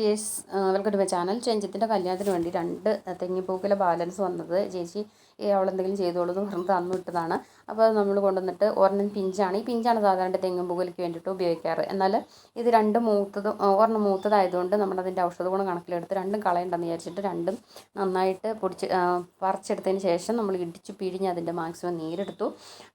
Dears welcome to my channel ചെഞ്ചത്തിന്റെ കല്യാണത്തിന് വേണ്ടി രണ്ട് തെങ്ങിപ്പൂക്കിലെ ബാലൻസ് വന്നത്. ചേച്ചി അവളെന്തെങ്കിലും ചെയ്തോളൂ എന്ന് പറഞ്ഞ് തന്നു വിട്ടതാണ്. അപ്പോൾ നമ്മൾ കൊണ്ടുവന്നിട്ട് ഒരെണ്ണം പിഞ്ചാണ്. ഈ പിഞ്ചാണ് സാധാരണ തെങ്ങും പൂക്കലിക്ക് വേണ്ടിയിട്ട് ഉപയോഗിക്കാറ്. എന്നാൽ ഇത് രണ്ടും മൂത്തത് ഒരെണ്ണം മൂത്തതായതുകൊണ്ട് നമ്മൾ അതിന്റെ ഔഷധ ഗുണം കണക്കിലെടുത്ത് രണ്ടും കളയണ്ടെന്ന് വിചാരിച്ചിട്ട് രണ്ടും നന്നായിട്ട് പൊടിച്ച് പറിച്ചെടുത്തതിന് ശേഷം നമ്മൾ ഇടിച്ച് പിഴിഞ്ഞ് അതിന്റെ മാക്സിമം നീരെടുത്തു.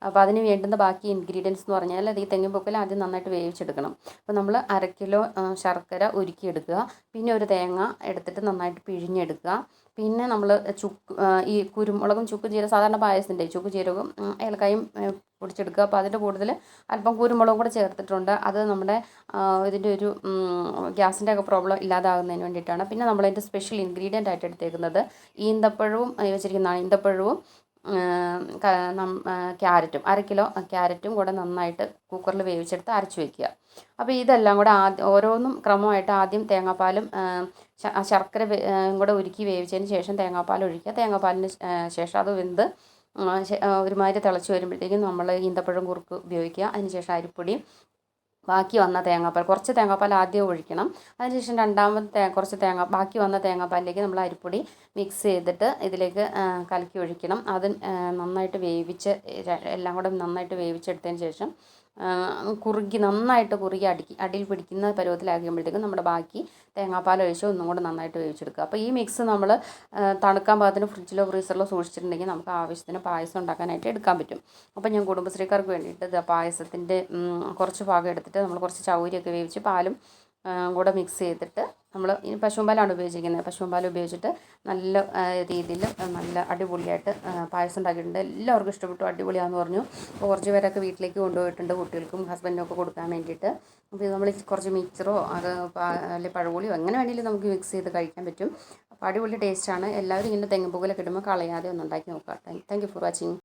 അപ്പോൾ അതിന് വേണ്ടുന്ന ബാക്കി ഇൻഗ്രീഡിയൻസ് എന്ന് പറഞ്ഞാൽ അത് ഈ തെങ്ങിൻ പൂക്കൽ ആദ്യം നന്നായിട്ട് വേവിച്ചെടുക്കണം. അപ്പോൾ നമ്മൾ അര കിലോ ശർക്കര ഉരുക്കിയെടുക്കുക. പിന്നെ ഒരു തേങ്ങ എടുത്തിട്ട് നന്നായിട്ട് പിഴിഞ്ഞെടുക്കുക. പിന്നെ നമ്മൾ ചുക്ക് ഈ കുരുമുളകും ചുക്ക് ജീരകം സാധാരണ പായസത്തിന്റെ ചുക്ക് ജീരകവും ഏലക്കായും പൊടിച്ചെടുക്കുക. അപ്പോൾ അതിന്റെ കൂടുതൽ അല്പം കുരുമുളകും കൂടെ ചേർത്തിട്ടുണ്ട്. അത് നമ്മുടെ ഇതിന്റെ ഒരു ഗ്യാസിന്റെ ഒക്കെ പ്രോബ്ലം ഇല്ലാതാകുന്നതിന് വേണ്ടിയിട്ടാണ്. പിന്നെ നമ്മളതിന്റെ സ്പെഷ്യൽ ഇൻഗ്രീഡിയന്റ് ആയിട്ട് എടുത്തേക്കുന്നത് ഈന്തപ്പഴവും വെച്ചിരിക്കുന്നതാണ് ഈന്തപ്പഴവും ക്യാരറ്റും അര കിലോ ക്യാരറ്റും കൂടെ നന്നായിട്ട് കുക്കറിൽ വേവിച്ചെടുത്ത് അരച്ച് വയ്ക്കുക അപ്പോൾ ഇതെല്ലാം കൂടെ ആദ്യം ഓരോന്നും ക്രമമായിട്ട് ആദ്യം തേങ്ങാപ്പാലും ശർക്കര കൂടെ ഉരുക്കി വേവിച്ചതിന് ശേഷം തേങ്ങാപ്പാൽ ഒഴിക്കുക. തേങ്ങാപ്പാലിന് ശേഷം അത് വെന്ത് ഒരുമാതിരി തിളച്ച് വരുമ്പോഴത്തേക്കും നമ്മൾ ഈന്തപ്പഴം കുറുക്ക് ഉപയോഗിക്കുക. അതിന് ശേഷം അരിപ്പൊടി ബാക്കി വന്ന തേങ്ങാപ്പാൽ. കുറച്ച് തേങ്ങാപ്പാൽ ആദ്യം ഒഴിക്കണം. അതിനുശേഷം രണ്ടാമത്തെ തേ കുറച്ച് തേങ്ങ ബാക്കി വന്ന തേങ്ങാപ്പാലിലേക്ക് നമ്മൾ അരിപ്പൊടി മിക്സ് ചെയ്തിട്ട് ഇതിലേക്ക് കലക്കി ഒഴിക്കണം. അത് നന്നായിട്ട് വേവിച്ച് എല്ലാം കൂടെ നന്നായിട്ട് വേവിച്ചെടുത്തതിന് ശേഷം കുറുകി നന്നായിട്ട് കുറുകി അടിക്കി അടിയിൽ പിടിക്കുന്ന പരുവത്തിലാക്കുമ്പോഴത്തേക്കും നമ്മുടെ ബാക്കി തേങ്ങാപ്പാൽ ഒഴിച്ച് ഒന്നും കൂടെ നന്നായിട്ട് വേവിച്ചെടുക്കുക. അപ്പോൾ ഈ മിക്സ് നമ്മൾ തണുക്കാൻ പാകത്തിന് ഫ്രിഡ്ജിലോ ഫ്രീസറിലോ സൂക്ഷിച്ചിട്ടുണ്ടെങ്കിൽ നമുക്ക് ആവശ്യത്തിന് പായസം ഉണ്ടാക്കാനായിട്ട് എടുക്കാൻ പറ്റും. അപ്പോൾ ഞാൻ കുടുംബശ്രീക്കാർക്ക് വേണ്ടിയിട്ട് പായസത്തിന്റെ കുറച്ച് ഭാഗം എടുത്തിട്ട് നമ്മൾ കുറച്ച് ചൗരിയൊക്കെ വേവിച്ച് പാലും കൂടെ മിക്സ് ചെയ്തിട്ട് നമ്മൾ ഇനി പശുമ്പാലാണ് പാലാണ് ഉപയോഗിച്ചിരിക്കുന്നത്. പശുമ്പാൽ ഉപയോഗിച്ചിട്ട് നല്ല രീതിയിൽ നല്ല അടിപൊളിയായിട്ട് പായസം ഉണ്ടാക്കിയിട്ടുണ്ട്. എല്ലാവർക്കും ഇഷ്ടപ്പെട്ടു. അടിപൊളിയാണെന്ന് പറഞ്ഞു. കുറച്ച് പേരൊക്കെ വീട്ടിലേക്ക് കൊണ്ടുപോയിട്ടുണ്ട് കുട്ടികൾക്കും ഹസ്ബൻഡിനും ഒക്കെ കൊടുക്കാൻ വേണ്ടിയിട്ട്. അപ്പോൾ ഇത് നമ്മൾ കുറച്ച് മിക്സറോ അത് അല്ലെങ്കിൽ പഴപൊളിയോ എങ്ങനെ വേണമെങ്കിലും നമുക്ക് മിക്സ് ചെയ്ത് കഴിക്കാൻ പറ്റും. അപ്പോൾ അടിപൊളി ടേസ്റ്റാണ് എല്ലാവരും ഇങ്ങനെ തെങ്ങിൻ പൂക്കലൊക്കെ ഇടുമ്പോൾ കളയാതെ ഒന്ന് ഉണ്ടാക്കി നോക്കാം താങ്ക് യു ഫോർ വാച്ചിങ്